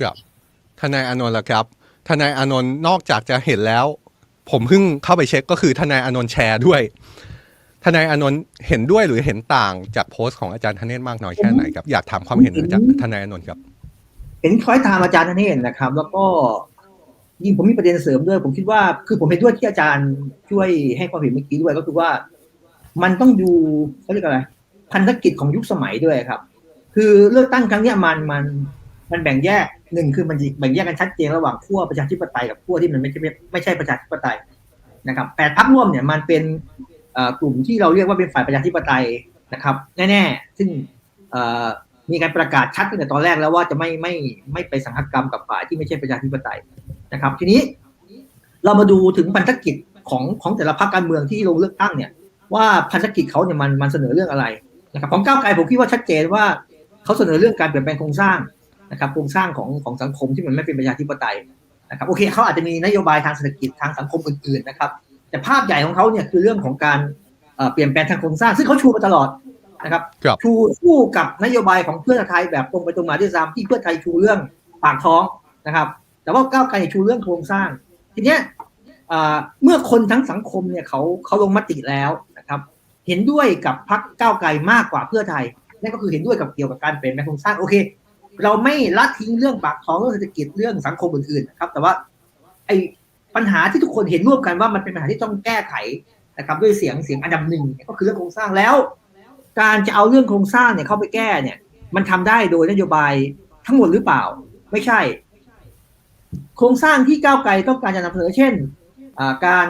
ครับทนายอานนท์ล่ะครับ ทนายอานนท์นอกจากจะเห็นแล้ว ผมเพิ่งเข้าไปเช็คก็คือทนายอานนท์แชร์ด้วย ทนายอานนท์เห็นด้วยหรือเห็นต่างจากโพสต์ของอาจารย์ธเนศมากน้อยแค่ไหนครับอยากถามความเห็นจากทนายอานนท์ครับ เห็นคล้อยตามอาจารย์ธเนศนะครับ แล้วก็ยิ่งผมมีประเด็นเสริมด้วย ผมคิดว่า คือผมเห็นด้วยที่อาจารย์ช่วยให้ความเห็นเมื่อกี้ด้วยก็คือว่า มันต้องดูเขาเรียกอะไรพันธกิจของยุคสมัยด้วยครับ คือเลือกตั้งครั้งเนี้ยมันมัน มันแบ่งแยกหนึ่งคือมันแบ่งแยกกันชัดเจนระหว่างขั้วประชาธิปไตยกับขั้วที่มันไม่ใช่ไม่ใช่ประชาธิปไตยนะครับแปดพักร่วมเนี่ยมันเป็นกลุ่มที่เราเรียกว่าเป็นฝ่ายประชาธิปไตยนะครับแน่ๆซึ่งมีการประกาศชัดตั้งแต่ตอนแรกแล้วว่าจะไม่ไม่ไม่ไปสังหกรรมกับฝ่ายที่ไม่ใช่ประชาธิปไตยนะครับ ทีนี้เรามาดูถึงพันธกิจของของแต่ละพรรคการเมืองที่ลงเลือกตั้งเนี่ย ว่าพันธกิจเขาเนี่ยมันมันเสนอเรื่องอะไรนะครับของก้าวไกลผมคิดว่าชัดเจนว่าเขาเสนอเรื่องการเปลี่ยนแปลงโครงสร้าง นะครับโครงสร้างของของสังคมที่มันไม่เป็นประชาธิปไตยนะครับโอเคเขาอาจจะมีนโยบายทางเศรษฐกิจทางสังคมอื่นๆนะครับ แต่ภาพใหญ่ของเขาเนี่ยคือเรื่องของการเอ่อเปลี่ยนแปลงทางโครงสร้าง ซึ่งเขาชูมาตลอดนะครับครับชูคู่กับนโยบายของเพื่อไทยแบบตรงไปตรงมาด้วยซ้ำที่เพื่อไทยชูเรื่องปากท้องนะครับ แต่ว่าก้าวไกลชูเรื่องโครงสร้าง ทีเนี้ยเอ่อเมื่อคนทั้งสังคมเนี่ยเขาเขาลงมติแล้วนะครับ เห็นด้วยกับพรรคก้าวไกลมากกว่าเพื่อไทยนั่นก็คือเห็นด้วยกับเกี่ยวกับการเปลี่ยนแปลงโครงสร้างโอเค เราไม่ละทิ้งเรื่องปากท้องเรื่องเศรษฐกิจเรื่องสังคมอื่นๆนะครับ แต่ว่าไอ้ปัญหาที่ทุกคนเห็นร่วมกันว่ามันเป็นปัญหาที่ต้องแก้ไขนะครับด้วยเสียงเสียงอันดับหนึ่งก็คือเรื่องโครงสร้างแล้ว การจะเอาเรื่องโครงสร้างเนี่ยเข้าไปแก้เนี่ย มันทำได้โดยนโยบายทั้งหมดหรือเปล่า ไม่ใช่ โครงสร้างที่ก้าวไกลต้องการจะนำเสนอเช่นการ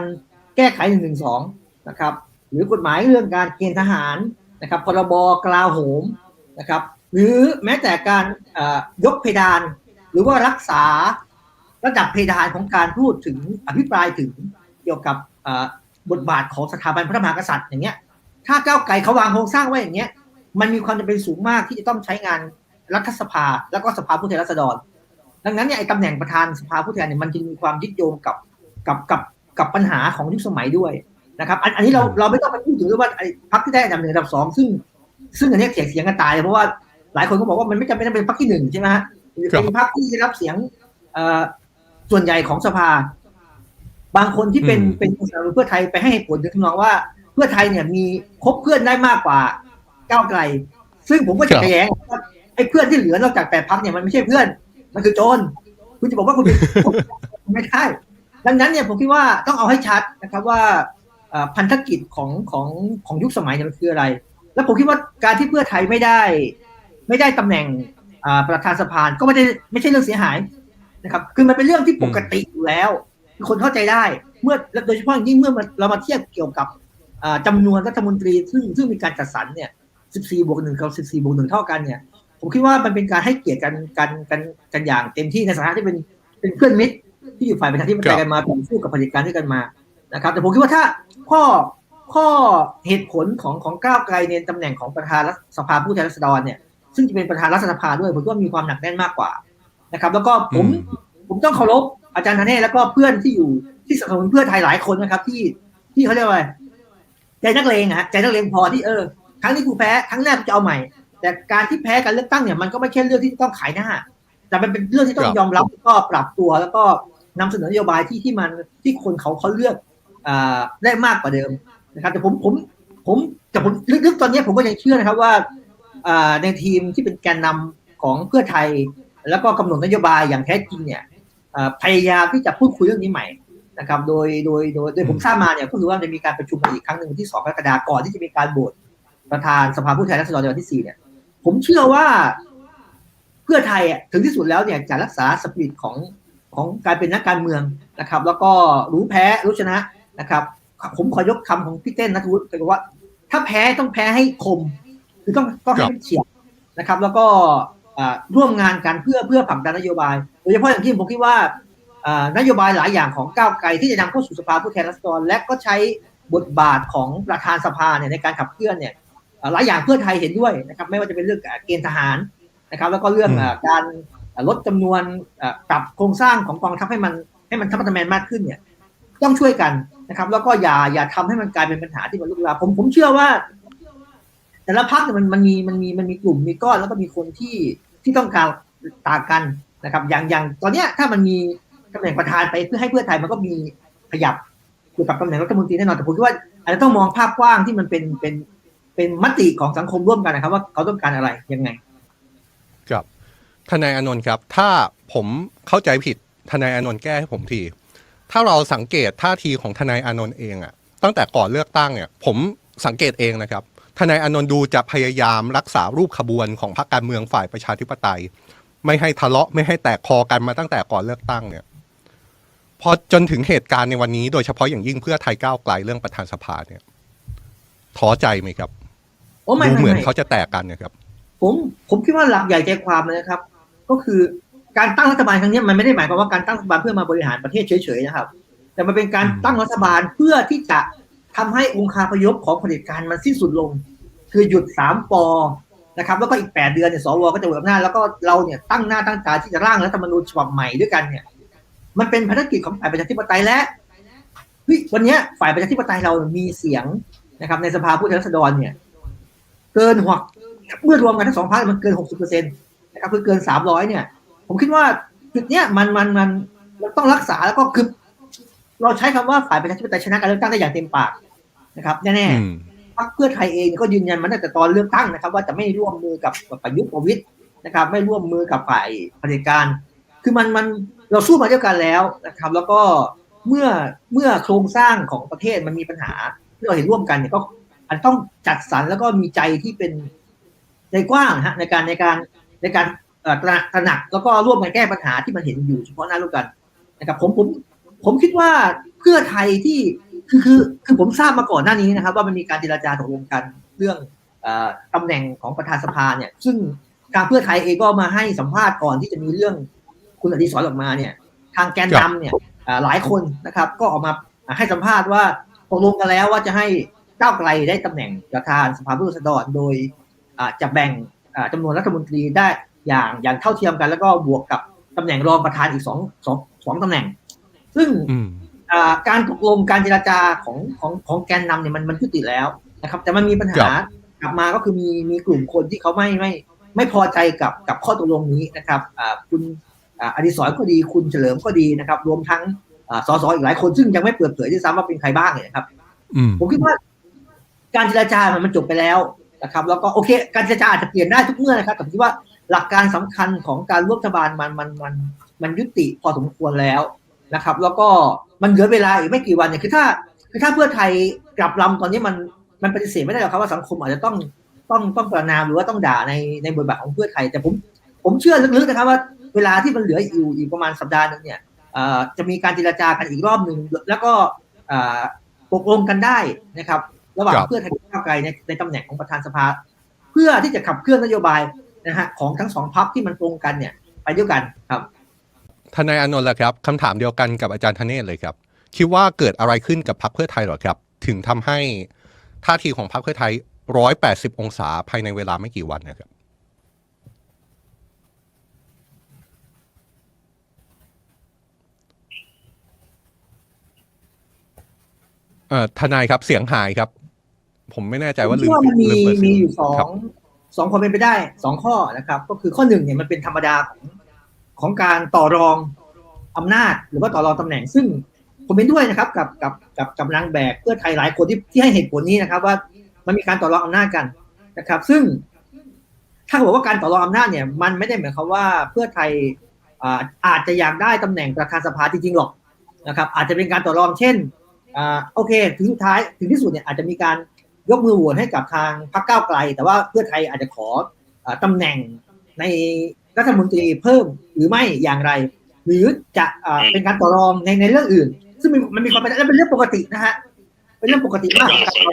แก้ไขหนึ่งหนึ่งสองนะครับ หรือกฎหมายเรื่องการเกณฑ์ทหารนะครับพรบกลาโหมนะครับ หรือแม้แต่การยกเพดาน หรือว่ารักษาระดับเพดานของการพูดถึงอภิปรายถึงเกี่ยวกับบทบาทของสถาบันพระมหากษัตริย์อย่างเงี้ย ถ้าก้าวไกลเขาวางโครงสร้างไว้อย่างเงี้ย มันมีความจำเป็นสูงมากที่จะต้องใช้งานรัฐสภา แล้วก็สภาผู้แทนราษฎร ดังนั้นเนี่ยไอ้ตำแหน่งประธานสภาผู้แทนเนี่ยมันจึงมีความยึดโยงกับกับกับกับปัญหาของยุคสมัยด้วยนะครับ อันอันนี้เราเราไม่ต้องไปพูดถึงเรื่องว่าไอ้พรรคที่ได้อันดับหนึ่งอันดับสองซึ่ง ซึ่งอันนี้เถียงเสียงกันตายเพราะว่า หลายคนก็บอกว่ามันไม่จำเป็นต้องเป็นพรรคที่หนึ่งใช่ไหมฮะหรือครับเป็นพรรคที่ได้รับเสียงเอ่อส่วนใหญ่ของสภา บางคนที่เป็นเป็นสนับสนุนเพื่อไทยไปให้เหตุผลถึงทำนองว่าเพื่อไทยเนี่ยมีคบเพื่อนได้มากกว่าก้าวไกล ซึ่งผมก็จะแย้งว่าไอ้เพื่อนที่เหลือนอกจากแปดพักเนี่ยมันไม่ใช่เพื่อน มันคือโจรคุณจะบอกว่าคุณเป็นไม่ได้ดังนั้นเนี่ยผมคิดว่าต้องเอาให้ชัดนะครับว่าเอ่อพันธกิจของของของยุคสมัยเนี่ยมันคืออะไร แล้วผมคิดว่าการที่เพื่อไทยไม่ได้ ไม่ได้ตำแหน่งอ่าประธานสภาก็ไม่ได้ไม่ใช่เรื่องเสียหายนะครับ คือมันเป็นเรื่องที่ปกติอยู่แล้ว คนเข้าใจได้เมื่อโดยเฉพาะอย่างยิ่งเมื่อเรามาเทียบเกี่ยวกับอ่าจำนวนรัฐมนตรีซึ่งซึ่งมีการจัดสรรเนี่ย 14บวกหนึ่งกับ14บวกหนึ่งเท่ากันเนี่ย ผมคิดว่ามันเป็นการให้เกียรติกันกันกันกันอย่างเต็มที่ในฐานะที่เป็นเป็นเพื่อนมิตรที่อยู่ฝ่ายประชาธิปไตยกันมาต่อสู้กับเผด็จการด้วยกันมานะครับ แต่ผมคิดว่าถ้าข้อข้อเหตุผลของของก้าวไกลในตำแหน่งของประธานรัฐสภาผู้แทนราษฎรเนี่ย ซึ่งจะเป็นประธานรัฐสภาด้วยผมคิดว่ามีความหนักแน่นมากกว่านะครับ แล้วก็ผมอืมผมต้องเคารพอาจารย์ธเนศแล้วก็เพื่อนที่อยู่ที่สนับสนุนเพื่อไทยหลายคนนะครับ ที่ที่เขาเรียกว่าอะไรใจนักเลงอะฮะใจนักเลงพอที่เออครั้งนี้กูแพ้ครั้งแรกกูจะเอาใหม่ แต่การที่แพ้การเลือกตั้งเนี่ยมันก็ไม่ใช่เรื่องที่ต้องขายหน้า แต่มันเป็นเรื่องที่ต้อคงรับยอมรับแล้วก็ปรับตัวแล้วก็นำเสนอนโยบายที่ที่มันที่คนเขาเขาเลือกอ่าได้มากกว่าเดิมนะครับ แต่ผมผมผมแต่ผมลึกๆตอนนี้ผมก็ยังเชื่อนะครับว่าอ่า ในทีมที่เป็นแกนนำของเพื่อไทย แล้วก็กำหนดนโยบายอย่างแท้จริงเนี่ยพยายามที่จะพูดคุยเรื่องนี้ใหม่นะครับ โดยโดยโดยโดยผมทราบมาเนี่ยก็คือว่าจะมีการประชุมอีกครั้งหนึ่งวันที่2กรกฎาคมก่อนที่จะมีการโหวตประธานสภาผู้แทนราษฎรในวันที่4เนี่ย ผมเชื่อว่าเพื่อไทยถึงที่สุดแล้วเนี่ยจะรักษาสปิริตของของการเป็นนักการเมืองนะครับ แล้วก็รู้แพ้รู้ชนะนะครับ ผมขอยกคำของพี่เต้นนัทวุฒิเลยว่า ถ้าแพ้ต้องแพ้ให้คม คือต้องต้องให้มันเฉียบนะครับ แล้วก็อ่าร่วมงานกันเพื่อเพื่อผลักดันนโยบาย โดยเฉพาะอย่างที่ผมคิดว่าอ่านโยบายหลายอย่างของก้าวไกลที่จะนำเข้าสู่สภาผู้แทนราษฎรและก็ใช้บทบาทของประธานสภาเนี่ยในการขับเคลื่อนเนี่ยอ่าหลายอย่างเพื่อไทยเห็นด้วยนะครับ ไม่ว่าจะเป็นเรื่องเกณฑ์ทหารนะครับ แล้วก็เรื่องอืมอ่าการอ่าลดจำนวนอ่าปรับโครงสร้างของกองทัพให้มันให้มันทัพพัฒแมนมากขึ้นเนี่ย ต้องช่วยกันนะครับ แล้วก็อย่าอย่าทำให้มันกลายเป็นปัญหาที่มันลุกลามผมผมเชื่อว่า แต่ละพักเนี่ยมันมันมีมันมีมันมีกลุ่มมีก้อนแล้วก็มีคนที่ที่ต้องการต่างกันนะครับ อย่างอย่างตอนเนี้ยถ้ามันมีตำแหน่งประธานไปเพื่อให้เพื่อไทยมันก็มีขยับเกี่ยวกับตำแหน่งรัฐมนตรีแน่นอนแต่ผมคิดว่าอาจจะต้องมองภาพกว้างที่มันเป็นเป็นเป็นมติของสังคมร่วมกันนะครับ ว่าเขาต้องการอะไรยังไง ครับทนายอนนท์ครับ ถ้าผมเข้าใจผิดทนายอนนท์แก้ให้ผมทีถ้าเราสังเกตท่าทีของทนายอนนท์เองอะตั้งแต่ก่อนเลือกตั้งเนี่ย ผมสังเกตเองนะครับ นายอานนท์ดูจะพยายามรักษารูปขบวนของพรรคการเมืองฝ่ายประชาธิปไตย ไม่ให้ทะเลาะไม่ให้แตกคอกันมาตั้งแต่ก่อนเลือกตั้งเนี่ยพอจนถึงเหตุการณ์ในวันนี้โดยเฉพาะอย่างยิ่งเพื่อไทยก้าวไกลเรื่องประธานสภาเนี่ยท้อใจไหมครับโอ้ไม่ดูไม่เหมือนไม่เขาจะแตกกันเนี่ยครับ ผมผมคิดว่าหลักใหญ่ใจความเลยนะครับ ก็คือการตั้งรัฐบาลครั้งนี้มันไม่ได้หมายความว่าการตั้งรัฐบาลเพื่อมาบริหารประเทศเฉยๆนะครับ แต่มันเป็นการอืมตั้งรัฐบาลเพื่อที่จะ ทำให้องค์คาพยพของเผด็จการมันสิ้นสุดลง คือหยุดสามปอนะครับแล้วก็อีกแปดเดือนเนี่ยสวก็จะหมดอำนาจแล้วก็เราเนี่ยตั้งหน้าตั้งตาที่จะร่างรัฐธรรมนูญฉบับใหม่ด้วยกันเนี่ย มันเป็นภารกิจของฝ่ายประชาธิปไตยและเฮ้ยวันเนี้ยฝ่ายประชาธิปไตยเรามีเสียงนะครับ ในสภาผู้แทนราษฎรเนี่ย เกินหัวเมื่อรวมกันทั้งสองพรรคมันเกินหกสิบเปอร์เซ็นต์นะครับคือเกินสามร้อยเนี่ย ผมคิดว่าจุดเนี้ยมันมันมันมันต้องรักษาแล้วก็คือเราใช้คำว่าฝ่ายประชาธิปไตยชนะการเลือกตั้งได้อย่างเต็มปาก นะครับแน่อืมๆพรรคเพื่อไทยเองก็ยืนยันมาตั้งแต่ตอนเลือกตั้งนะครับ ว่าจะไม่ร่วมมือกับกับประยุทธ์ประวิตยนะครับ ไม่ร่วมมือกับฝ่ายเผด็จการ คือมันมันเราสู้มาด้วยกันแล้วนะครับ แล้วก็เมื่อเมื่อโครงสร้างของประเทศมันมีปัญหาที่เราเห็นร่วมกันเนี่ยก็อาจจะต้องจัดสรรแล้วก็มีใจที่เป็นใจกว้างนะฮะในการในการในการเอ่อตระตระหนักแล้วก็ร่วมกันแก้ปัญหาที่มันเห็นอยู่เฉพาะหน้าร่วมกันนะครับผมผมผมคิดว่าเพื่อไทยที่ คือคือคือผมทราบมาก่อนหน้านี้นะครับ ว่ามันมีการเจรจาตกลงกันเรื่องอ่อตำแหน่งของประธานสภาเนี่ย ซึ่งทางเพื่อไทยเองก็มาให้สัมภาษณ์ก่อนที่จะมีเรื่องคุณอดิศรออกมาเนี่ย ทางแกนนำเนี่ยหลายคนนะครับ ก็ออกมาให้สัมภาษณ์ว่าตกลงกันแล้วว่าจะให้ก้าวไกลได้ตำแหน่งประธานสภาผู้แทนราษฎรโดยจะแบ่งอ่าจำนวนรัฐมนตรีได้อย่างอย่างเท่าเทียมกัน แล้วก็บวกกับตำแหน่งรองประธานอีกสองสองสองตำแหน่ง ซึ่ง การตกลงการเจรจาของของของแกนนำเนี่ยมันมันยุติแล้วนะครับ แต่มันมีปัญหากลับมาก็คือมีมีกลุ่มคนที่เขาไม่ไม่ไม่พอใจกับกับข้อตกลงนี้นะครับอ่าคุณอ่าอดิศรก็ดีคุณเฉลิมก็ดีนะครับ รวมทั้งอ่าสสอีกหลายคนซึ่งยังไม่เปิดเผยด้วยซ้ำว่าเป็นใครบ้างเนี่ยนะครับอืมผมคิดว่า การเจรจามันมันจบไปแล้วนะครับ แล้วก็โอเค การเจรจาอาจจะเปลี่ยนได้ทุกเมื่อนะครับแต่ผมคิดว่าหลักการสำคัญของการร่วมรัฐบาลมันมันมันมันยุติพอสมควรแล้ว นะครับ แล้วก็มันเหลือเวลาอีกไม่กี่วันเนี่ยคือถ้าคือถ้าเพื่อไทยกลับลำตอนนี้มันมันปฏิเสธไม่ได้หรอกครับว่าสังคมอาจจะต้องต้องต้องประนามหรือว่าต้องด่าในในบทบาทของเพื่อไทย แต่ผมผมเชื่อลึกๆนะครับว่าเวลาที่มันเหลืออยู่อีกประมาณสัปดาห์นึงเนี่ยจะมีการเจรจากันอีกรอบหนึ่งแล้วก็เอ่อตกลงกันได้นะครับ ระหว่างเพื่อไทยกับก้าวไกลในในตำแหน่งของประธานสภา เพื่อที่จะขับเคลื่อนนโยบายนะฮะของทั้งสองพักที่มันตรงกันเนี่ยไปด้วยกันครับ ทนายอานนท์ล่ะครับคำถามเดียวกันกับอาจารย์ธเนศเลยครับ คิดว่าเกิดอะไรขึ้นกับพรรคเพื่อไทยเหรอครับ ถึงทำให้ท่าทีของพรรคเพื่อไทย180องศาภายในเวลาไม่กี่วันนะครับ เอ่อทนายครับเสียงหายครับ ผมไม่แน่ใจว่าผมลืคิดมว่ามันมีลืเปิดเสีมีงอยู่สอครังบสองความเป็นไปได้สองข้อนะครับ ก็คือข้อหนึ่งเนี่ยมันเป็นธรรมดาของ ของการต่อรองอำนาจ หรือว่าต่อรองตำแหน่ง ซึ่งผมเป็นด้วยนะครับ กับกับกับกับนางแบกเพื่อไทยหลายคนที่ที่ให้เหตุผลนี้นะครับ ว่ามันมีการต่อรองอำนาจกันนะครับ ซึ่ง ถ้าบอกว่าการต่อรองอำนาจเนี่ย มันไม่ได้หมายความว่าเพื่อไทยอาอาจจะอยากได้ตำแหน่งประธานสภาจริงๆหรอกนะครับ อาจจะเป็นการต่อรองเช่นอโอเค ถึงสุดท้ายถึงที่สุดเนี่ยอาจจะมีการยกมือโหวตให้กับทางพรรคก้าวไกล แต่ว่าเพื่อไทยอาจจะขออาตำแหน่งใน รัฐมนตรีเพิ่มหรือไม่อย่างไร หรือจะอ่าเป็นการต่อรองในในเรื่องอื่น ซึ่งมันมันมีความเป็นและเป็นเรื่องปกตินะฮะเป็นเรื่องปกติมากของการต่อ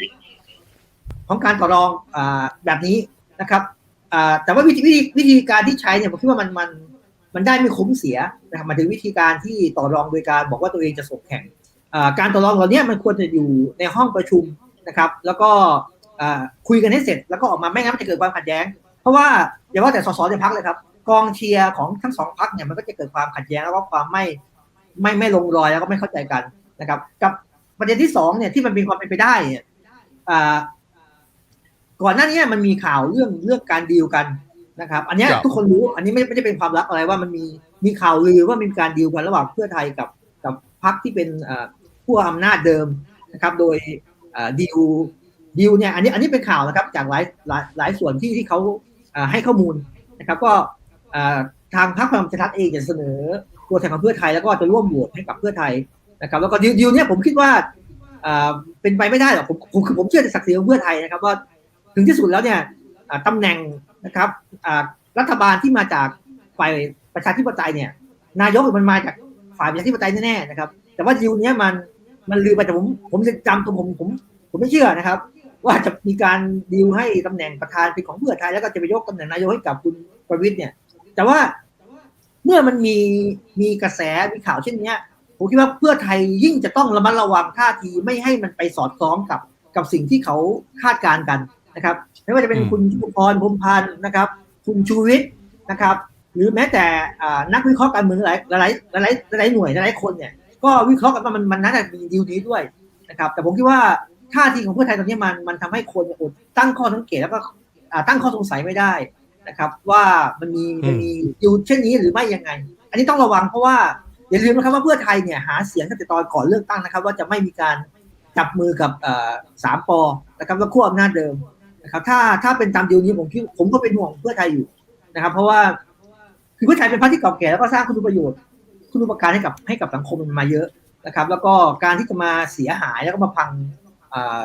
ของการต่อรองอ่าแบบนี้นะครับอ่าแต่ว่าวิธีวิธีวิธีการที่ใช้เนี่ยผมคิดว่ามันมันมันได้ไม่คุ้มเสียนะครับหมายถึงวิธีการที่ต่อรองโดยการบอกว่าตัวเองจะส่งแข่งอ่าการต่อรองเหล่านี้มันควรจะอยู่ในห้องประชุมนะครับ แล้วก็อ่าคุยกันให้เสร็จ แล้วก็ออกมาไม่งั้นมันจะเกิดความขัดแย้ง เพราะว่าอย่าว่าแต่สสในพักเลยครับ กองเชียร์ของทั้งสองพักเนี่ยมันก็จะเกิดความขัดแย้งแล้วก็ความไม่ไม่ไม่ลงรอยแล้วก็ไม่เข้าใจกันนะครับ กับประเด็นที่สองเนี่ยที่มันมีความเป็นไปได้เนี่ยอ่าก่อนหน้านี้มันมีข่าวเรื่องเรื่องการดีลกันนะครับ อันเนี้ยครับทุกคนรู้อันนี้ไม่ไม่ได้เป็นความลับอะไรว่ามันมีมีข่าวลือว่ามีการดีลกันระหว่างเพื่อไทยกับกับพรรคที่เป็นเอ่อผู้อำนาจเดิมนะครับ โดยเอ่อดีลดีลเนี่ยอันนี้อันนี้เป็นข่าวนะครับจากหลายหลายหลายส่วนที่ที่เขาเอ่อให้ข้อมูลนะครับ ก็เอ่อ ทางพรรคพลังประชารัฐเองจะเสนอตัวแทนของเพื่อไทยแล้วก็จะร่วมโหวตให้กับเพื่อไทยนะครับ แล้วก็ดีลเนี่ยผมคิดว่าเป็นไปไม่ได้หรอกผมผมคือผมเชื่อในศักดิ์ศรีของเพื่อไทยนะครับว่าถึงที่สุดแล้วเนี่ยอ่าตำแหน่งนะครับรัฐบาลที่มาจากฝ่ายประชาธิปไตยเนี่ย นายกมันมาจากฝ่ายประชาธิปไตยแน่ๆนะครับ แต่ว่าดีลเนี้ยมันมันลือไปแต่ผมผมจะจำตัวผมผมผมไม่เชื่อนะครับ ว่าจะมีการดีลให้ตำแหน่งประธานเป็นของเพื่อไทยแล้วก็จะไปยกตำแหน่งนายกให้กับคุณประวิตยเนี่ย แต่ว่าเมื่อมันมีมีกระแสมีข่าวเช่นเนี้ยผมคิดว่าเพื่อไทยยิ่งจะต้องระมัดระวังท่าทีไม่ให้มันไปสอดคล้องกับกับสิ่งที่เขาคาดการณ์กันนะครับ ไม่ว่าจะเป็นอืมคุณชุพรพรหมพันธ์นะครับ คุณชูวิทย์นะครับ หรือแม้แต่อ่านักวิเคราะห์การเมืองหลายหลายหลายหลายหน่วยหลายคนเนี่ย ก็วิเคราะห์กันว่ามันมันน่าจะมีดีลนี้ด้วยนะครับ แต่ผมคิดว่าท่าทีของเพื่อไทยตอนนี้มันมันทำให้คนเนี่ยอดตั้งข้อสังเกตแล้วก็อ่าตั้งข้อสงสัยไม่ได้ นะครับ ว่ามันมีมันมีดีลเช่นนี้หรือไม่ยังไง อันนี้ต้องระวังเพราะว่าอย่าลืมนะครับว่าเพื่อไทยเนี่ยหาเสียงตั้งแต่ตอนก่อนเลือกตั้งนะครับ ว่าจะไม่มีการจับมือกับเอ่อสามปอนะครับแล้วขั้วอำนาจเดิมนะครับ ถ้าถ้าเป็นตามดีลนี้ผมคิดผมก็เป็นห่วงเพื่อไทยอยู่นะครับ เพราะว่าคือเพื่อไทยเป็นพรรคที่เก่าแก่แล้วก็สร้างคุณประโยชน์ คุณอุปการให้กับให้กับสังคมมันมาเยอะนะครับ แล้วก็การที่จะมาเสียหายแล้วก็มาพังอ่า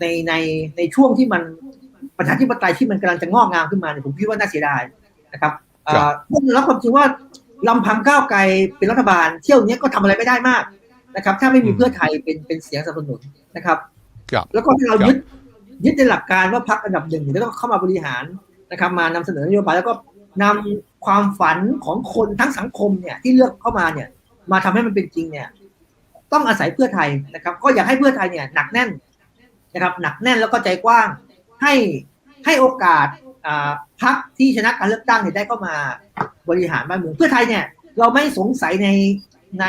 ในในในช่วงที่มัน ประชาธิปไตยที่มันกำลังจะงอกงามขึ้นมาเนี่ยผมคิดว่าน่าเสียดายนะครับอ่าต้องรับความจริงว่าลำพังก้าวไกลเป็นรัฐบาล เที่ยวนี้ก็ทำอะไรไม่ได้มากนะครับ ถ้าไม่มีเพื่อไทยเป็นเป็นเสียงสนับสนุนนะครับครับแล้วก็ที่เรายึดยึดในหลักการว่าพักอันดับหนึ่งเนี่ยต้องเข้ามาบริหารนะครับ มานำเสนอนโยบายแล้วก็นำความฝันของคนทั้งสังคมเนี่ยที่เลือกเข้ามาเนี่ย มาทำให้มันเป็นจริงเนี่ย ต้องอาศัยเพื่อไทยนะครับ ก็อยากให้เพื่อไทยเนี่ยหนักแน่นนะครับ หนักแน่นแล้วก็ใจกว้าง ให้ให้โอกาสอ่าพักที่ชนะการเลือกตั้งเนี่ยได้เข้ามาบริหารบ้านเมืองเพื่อไทยเนี่ย เราไม่สงสัยในใน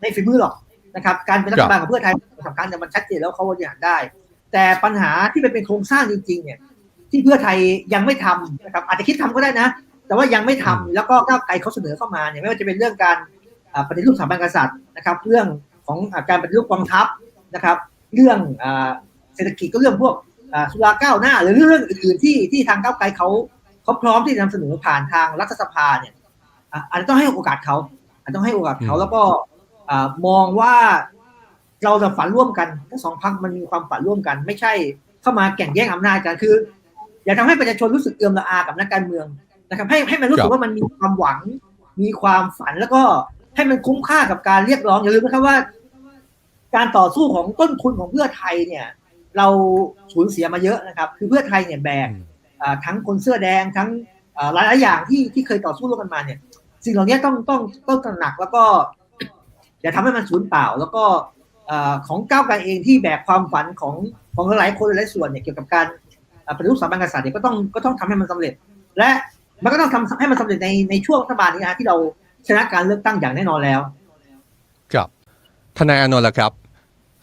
ในฝีมือหรอกนะครับ การเป็นรัฐบาลของเพื่อไทยสำคัญแต่มันชัดเจนแล้วเขาบริหารได้ แต่ปัญหาที่มันเป็นโครงสร้างจริงๆเนี่ยที่เพื่อไทยยังไม่ทำนะครับอาจจะคิดทำก็ได้นะ แต่ว่ายังไม่ทำแล้วก็ก้าวไกลเขาเสนอเข้ามาเนี่ยไม่ว่าจะเป็นเรื่องการอ่าปฏิรูปสถาบันกษัตริย์นะครับ เรื่องของอ่าการปฏิรูปกองทัพนะครับ เรื่องอ่าเศรษฐกิจก็เรื่องพวกอ่า สุราก้าวหน้า หรือเรื่องอื่นๆที่ที่ทางก้าวไกลเขาเขาพร้อมที่จะนำเสนอผ่านทางรัฐสภาเนี่ยอะอาจจะต้องให้โอกาสเขาอาจจะต้องให้โอกาสเขาแล้วก็อ่ามองว่าเราจะฝันร่วมกันทั้งสองพรรคมันมีความฝันร่วมกัน ไม่ใช่เข้ามาแข่งแย่งอำนาจกันคือ อย่าทำให้ประชาชนรู้สึกเอือมละอากับนักการเมืองนะครับให้ให้มันรู้สึกว่ามันมีความหวัง มีความฝันแล้วก็ให้มันคุ้มค่ากับการเรียกร้องอย่าลืมนะครับว่า การต่อสู้ของต้นทุนของเพื่อไทยเนี่ย เราสูญเสียมาเยอะนะครับ คือเพื่อไทยเนี่ยแบกอ่าทั้งคนเสื้อแดงทั้งอ่าหลายหลายๆอย่างที่ที่เคยต่อสู้ร่วมกันมาเนี่ย สิ่งเหล่านี้ต้องต้องต้องตระหนักแล้วก็อย่าทำให้มันสูญเปล่า แล้วก็อ่าของก้าวไกลเองที่แบกความฝันของของหลายๆคนหลายๆส่วนเนี่ยเกี่ยวกับการอ่าปฏิรูปสถาบันกษัตริย์เนี่ยก็ต้องก็ต้องทำให้มันสำเร็จ และมันก็ต้องทำให้มันสำเร็จในในช่วงรัฐบาลนี้นะที่เราชนะการเลือกตั้งอย่างแน่นอนแล้ว ครับทนายอานนท์ล่ะครับ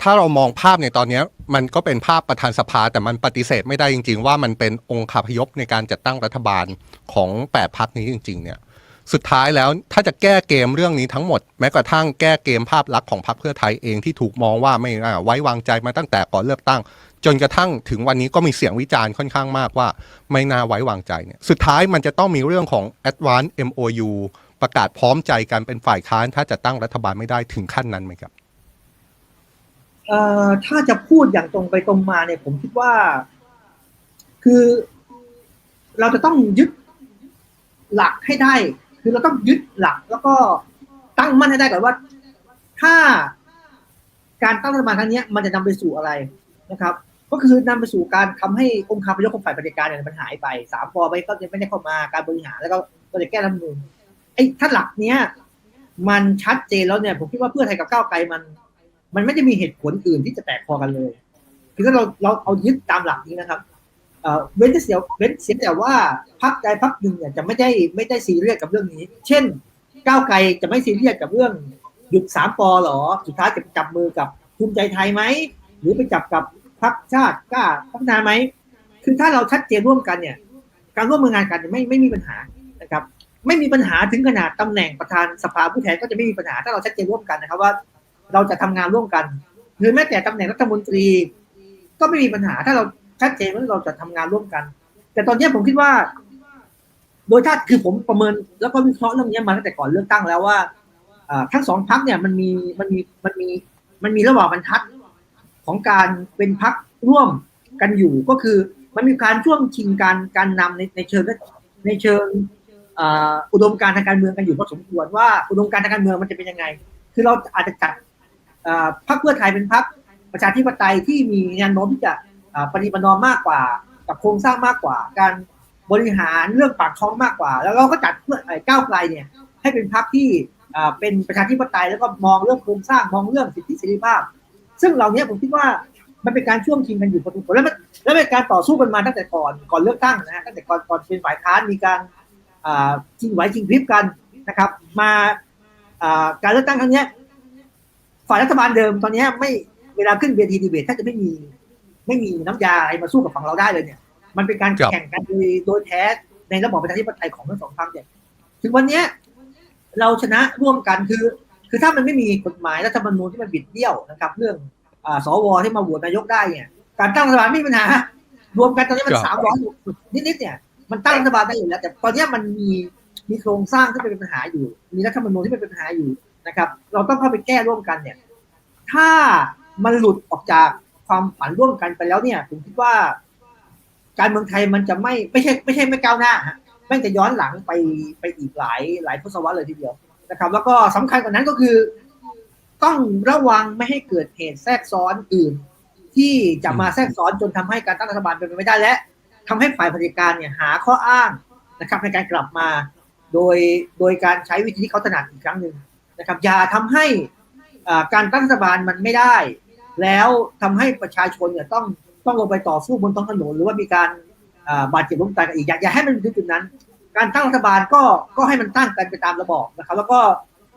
ถ้าเรามองภาพในตอนนี้มันก็เป็นภาพประธานสภา แต่มันปฏิเสธไม่ได้จริง ๆ ว่ามันเป็นองค์คาพยพในการจัดตั้งรัฐบาลของแปดพักนี้จริง ๆ เนี่ยสุดท้ายแล้วถ้าจะแก้เกมเรื่องนี้ทั้งหมด แม้กระทั่งแก้เกมภาพลักษณ์ของพรรคเพื่อไทยเองที่ถูกมองว่าไม่น่าไว้วางใจมาตั้งแต่ก่อนเลือกตั้ง จนกระทั่งถึงวันนี้ก็มีเสียงวิจารณ์ค่อนข้างมากว่า ไม่น่าไว้วางใจเนี่ยสุดท้ายมันจะต้องมีเรื่องของ Advance MOU ประกาศพร้อมใจกันเป็นฝ่ายค้านถ้าจะตั้งรัฐบาลไม่ได้ถึงขั้นนั้นไหมครับ ถ้าจะพูดอย่างตรงไปตรงมาเนี่ย ผมคิดว่า คือเราจะต้องยึดหลักให้ได้ คือเราต้องยึดหลัก แล้วก็ตั้งมั่นให้ได้ก่อนว่า ถ้าการตั้งรัฐบาลครั้งนี้มันจะนำไปสู่อะไรนะครับ ก็คือนำไปสู่การทำให้องค์คาพยพของฝ่ายปฏิการเนี่ยมันหายไปสามปอไปก็จะไม่ได้เข้ามาการบริหารแล้วก็ก็จะแก้รัฐมนูญไอ้ถ้าหลักเนี้ยมันชัดเจนแล้วเนี่ย ผมคิดว่าเพื่อไทยกับก้าวไกลมัน มันไม่ได้มีเหตุผลอื่นที่จะแตกคอกันเลย คือถ้าเราเราเอายึดตามหลักนี้นะครับเอ่อเว้นแต่เสียเว้นเสียแต่ว่าพักใดพักหนึ่งเนี่ยจะไม่ได้ไม่ได้ซีเรียสกับเรื่องนี้ เช่น ก้าวไกลจะไม่ซีเรียสกับเรื่องหยุดสามปอหรอ สุดท้ายจะจับมือกับภูมิใจไทยไหม หรือไปจับกับพรรคชาติกล้าพัฒนาไหม คือถ้าเราชัดเจนร่วมกันเนี่ย การร่วมมืองานกันไม่ไม่มีปัญหานะครับ ไม่มีปัญหาถึงขนาดตำแหน่งประธานสภาผู้แทนก็จะไม่มีปัญหาถ้าเราชัดเจนร่วมกันนะครับว่า เราจะทำงานร่วมกัน หรือแม้แต่ตำแหน่งรัฐมนตรี ก็ไม่มีปัญหาถ้าเราชัดเจนว่าเราจะทำงานร่วมกัน แต่ตอนนี้ผมคิดว่า โดยถ้าคือผมประเมิน แล้วก็วิเคราะห์เรื่องนี้มาตั้งแต่ก่อนเลือกตั้งแล้วว่าทั้งสองพักเนี่ยมันมีมันมีมันมีมันมีระหว่างบรรทัดของการเป็นพักร่วมกันอยู่ก็คือมันมีการช่วงชิงการการนำในในเชิงในเชิงอุดมการทางการเมืองกันอยู่พอสมควรว่าอุดมการทางการเมืองมันจะเป็นยังไง คือเราอาจจะจัด พรรคเพื่อไทยเป็นพรรคประชาธิปไตยที่มีแนวโน้มที่จะปฏิบัตินอมมากกว่า กับโครงสร้างมากกว่า การบริหารเรื่องปากท้องมากกว่า แล้วเราก็จัดเพื่อไอ้ก้าวไกลเนี่ยให้เป็นพรรคที่เป็นประชาธิปไตยแล้วก็มองเรื่องโครงสร้างมองเรื่องสิทธิเสรีภาพ ซึ่งเหล่านี้ผมคิดว่ามันเป็นการช่วงชิงกันอยู่พอสมควรแล้วแล้วเป็นการต่อสู้กันมาตั้งแต่ก่อนก่อนเลือกตั้งนะฮะตั้งแต่ก่อนก่อนเป็นฝ่ายค้านมีการชิงไหวชิงพริบกันนะครับ มาการเลือกตั้งครั้งนี้ ฝ่ายรัฐบาลเดิมตอนเนี้ยไม่เวลาขึ้นเวทีดีเบตถ้าจะไม่มี ไม่มีน้ำยาอะไรมาสู้กับฝั่งเราได้เลยเนี่ย มันเป็นการครับแข่งกันโดยโดยแท้ในระบอบประชาธิปไตยของทั้งสองฝั่งเนี่ยถึงวันเนี้ยเราชนะร่วมกันคือ คือถ้ามันไม่มีกฎหมายรัฐธรรมนูญที่มันบิดเบี้ยวนะครับ เรื่องอ่าสวที่มาโหวตนายกได้เนี่ย การตั้งรัฐบาลไม่มีปัญหารวมกันตอนนี้มันครัสามบร้อยนิดๆเนี่ยมันตั้งรัฐบาลได้อยู่แล้ว แต่ตอนเนี้ยมันมีมีโครงสร้างที่เป็นปัญหาอยู่ มีรัฐธรรมนูญที่เป็นปัญหาอยู่ นะครับ เราต้องเข้าไปแก้ร่วมกันเนี่ย ถ้ามันหลุดออกจากความฝันร่วมกันไปแล้วเนี่ย ผมคิดว่า การเมืองไทยมันจะไม่ไม่ใช่ไม่ใช่ไม่ก้าวหน้าฮะแม่จะย้อนหลังไปไปอีกหลายหลายทศวรรษเลยทีเดียวนะครับ แล้วก็สำคัญกว่านั้นก็คือ ต้องระวังไม่ให้เกิดเหตุแทรกซ้อนอื่น ที่จะมาแทรกซ้อนจนทำให้การตั้งรัฐบาลเป็นไปไม่ได้และทำให้ฝ่ายปฏิการเนี่ยหาข้ออ้างนะครับในการกลับมา โดยโดยการใช้วิธีที่เขาถนัดอีกครั้งหนึ่ง นะครับอย่าทำให้อ่าการตั้งรัฐบาลมันไม่ได้ แล้วทำให้ประชาชนเนี่ยต้องต้องลงไปต่อสู้บนท้องถนนหรือว่ามีการอ่าบาดเจ็บล้มตายกันอีกอย่าอย่าให้มันถึงจุดนั้น การตั้งรัฐบาลก็ก็ให้มันตั้งกันไปตามระบอบนะครับ แล้วก็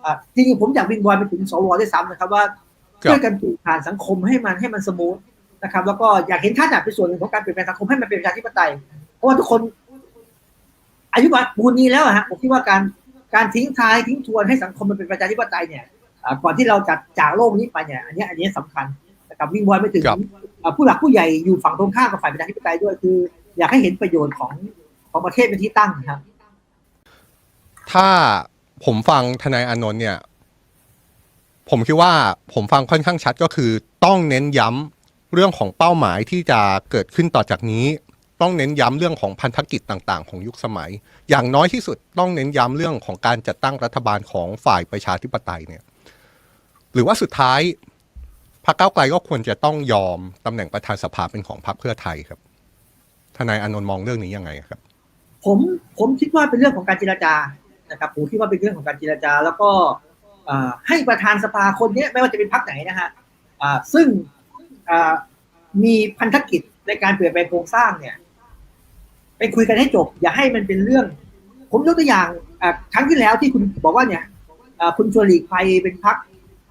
อ่าจริงๆผมอยากวิงวอนไปถึงสวด้วยซ้ำนะครับว่าครับช่วยกันปลูกผ่านสังคมให้มันให้มันสมูทนะครับ แล้วก็อยากเห็นท่านเป็นส่วนหนึ่งของการเปลี่ยนแปลงสังคมให้มันเป็นประชาธิปไตยเพราะว่าทุกคนอายุวันปูนนี้แล้วอะฮะผมคิดว่าการ การทิ้งท้ายทิ้งทวนให้สังคมมันเป็นประชาธิปไตยเนี่ยอ่าก่อนที่เราจะจากโลกนี้ไปเนี่ยอันนี้อันนี้สำคัญนะครับวิ่งวอนไปถึงครับอ่าผู้หลักผู้ใหญ่อยู่ฝั่งตรงข้ามกับฝ่ายประชาธิปไตยด้วยคือ อยากให้เห็นประโยชน์ของของประเทศเป็นที่ตั้งนะครับ ถ้าผมฟังทนายอานนท์เนี่ย ผมคิดว่าผมฟังค่อนข้างชัดก็คือต้องเน้นย้ำเรื่องของเป้าหมายที่จะเกิดขึ้นต่อจากนี้ ต้องเน้นย้ำเรื่องของพันธกิจต่างๆ ของยุคสมัย อย่างน้อยที่สุดต้องเน้นย้ำเรื่องของการจัดตั้งรัฐบาลของฝ่ายประชาธิปไตยเนี่ยหรือว่าสุดท้ายพรรคก้าวไกลก็ควรจะต้องยอมตำแหน่งประธานสภาเป็นของพรรคเพื่อไทยครับทนายอนนท์มองเรื่องนี้ยังไงครับ ผมผมคิดว่าเป็นเรื่องของการเจรจานะครับผมคิดว่าเป็นเรื่องของการเจรจา แล้วก็ให้ประธานสภาคนนี้ไม่ว่าจะเป็นพรรคไหนนะฮะซึ่งมีพันธกิจในการเปลี่ยนแปลงโครงสร้างเนี่ย คุยกันให้จบ อย่าให้มันเป็นเรื่อง ผมยกตัวอย่างอ่าครั้งที่แล้วที่คุณบอกว่าเนี่ยอ่าคุณชวนหลีกภัยเป็นพรรค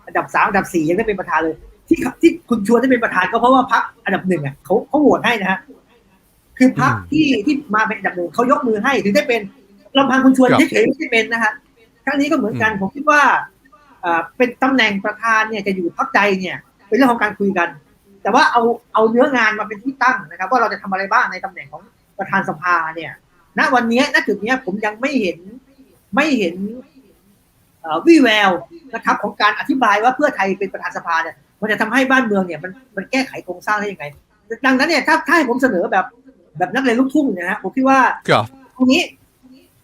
อันดับสามอันดับสี่ยังได้เป็นประธานเลย ที่ที่คุณชวนได้เป็นประธานก็เพราะว่าพรรคอันดับหนึ่งอะเขาเขาโหวตให้นะฮะคือพรรคอืมที่ที่มาเป็นอันดับหนึ่งเขายกมือให้ถึงได้เป็นลำพังคุณชวนครับเฉยๆไม่ได้เป็นนะฮะครั้งนี้ก็เหมือนกันอืมผมคิดว่าอ่าเป็นตำแหน่งประธานเนี่ยจะอยู่พรรคใดเนี่ยเป็นเรื่องของการคุยกัน แต่ว่าเอาเอาเนื้องานมาเป็นที่ตั้งนะครับ ว่าเราจะทำอะไรบ้างในตำแหน่งของ ประธานสภาเนี่ย ณ วันนี้ ณ จุดเนี้ยผมยังไม่เห็น ไม่เห็นเอ่อวี่แววนะครับของการอธิบายว่าเพื่อไทยเป็นประธานสภาเนี่ย มันจะทำให้บ้านเมืองเนี่ยมันมันแก้ไขโครงสร้างได้ยังไง ดังนั้นเนี่ยถ้าถ้าให้ผมเสนอแบบแบบนักเรียนลูกทุ่งเนยนะฮะผมคิดว่าครับตรงนี้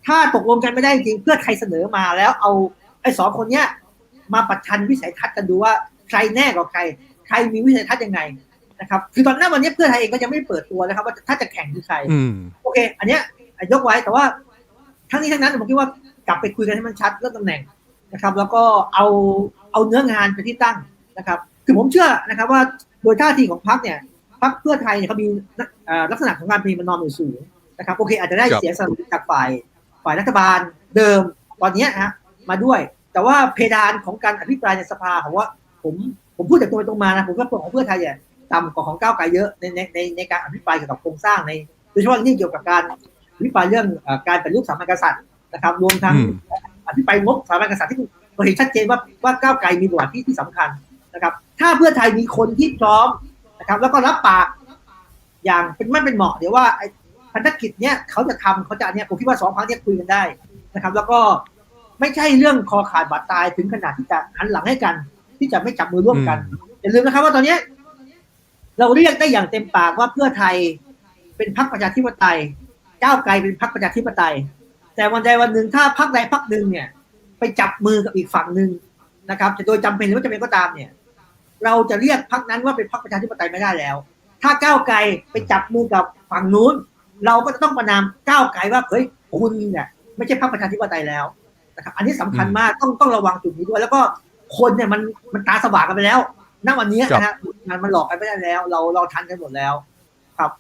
ถ้าตกลงกันไม่ได้จริงเพื่อไทยเสนอมาแล้วเอาไอ้สองคนเนี้ยมาประชันวิสัยทัศน์กันดูว่าใครแน่กว่าใคร ใครมีวิสัยทัศน์ยังไง นะครับคือตอนหน้าวันนี้เพื่อไทยเองก็ยังไม่เปิดตัวนะครับ ว่าถ้าจะแข่งคือใครอืมโอเค อันเนี้ยยกไว้แต่ว่า ทั้งนี้ทั้งนั้นผมคิดว่ากลับไปคุยกันให้มันชัดเรื่องตำแหน่งนะครับ แล้วก็เอาเอาเนื้องานเป็นที่ตั้งนะครับ คือผมเชื่อนะครับ ว่าโดยท่าทีของพรรคเนี่ยพรรคเพื่อไทยเนี่ยเขามีลักเอ่อลักษณะของการมีมันนอมอยู่สูงนะครับโอเค อาจจะได้ครับเสียงสนับสนุนจากฝ่ายฝ่ายรัฐบาลเดิมตอนเนี้ยฮะมาด้วย แต่ว่าเพดานของการอภิปรายในสภาผมว่าผมผมพูดจากตรงไปตรงมานะผมว่าตัวของเพื่อไทยเนี่ย ต่ำกว่าของก้าวไกลเยอะในในในในการอภิปรายเกี่ยวกับโครงสร้างในโดยเฉพาะอย่างยิ่งเกี่ยวกับการอภิปรายเรื่องเอ่อการเป็นรูปสถาบันกษัตริย์นะครับ รวมทั้งอืมอภิปรายงบสถาบันกษัตริย์ที่เราเห็นชัดเจนว่าว่าก้าวไกลมีบทบาทที่ที่สำคัญนะครับ ถ้าเพื่อไทยมีคนที่พร้อมนะครับ แล้วก็รับปากอย่างเป็นไม่เป็นเหมาะเดี๋ยวว่าไอ้พันธกิจเนี้ยเขาจะทำเขาจะเนี่ยผมคิดว่าสองพักเนี้ยคุยกันได้นะครับ แล้วก็ไม่ใช่เรื่องคอขาดบาดตายถึงขนาดที่จะหันหลังให้กัน ที่จะไม่จับมือร่วมกันอย่าลืมนะครับว่าตอนเนี้ย เราเรียกได้อย่างเต็มปากว่าเพื่อไทยเป็นพรรคประชาธิปไตยก้าวไกลเป็นพรรคประชาธิปไตย แต่วันใดวันหนึ่งถ้าพรรคใดพรรคหนึ่งเนี่ย ไปจับมือกับอีกฝั่งหนึ่งนะครับจะโดยจำเป็นหรือไม่จำเป็นก็ตามเนี่ย เราจะเรียกพรรคนั้นว่าเป็นพรรคประชาธิปไตยไม่ได้แล้ว ถ้าก้าวไกลไปจับมือกับฝั่งนู้น เราก็จะต้องประนามก้าวไกลว่าเฮ้ยคุณเนี่ยไม่ใช่พรรคประชาธิปไตยแล้วนะครับ อันนี้สำคัญมากต้องต้องระวังจุดนี้ด้วย แล้วก็คนเนี่ยมันมันตาสว่างกันไปแล้ว ณวันนี้นะฮะงานมันหลอกกันไม่ได้แล้ว เราเราทันกันหมดแล้ว ครับ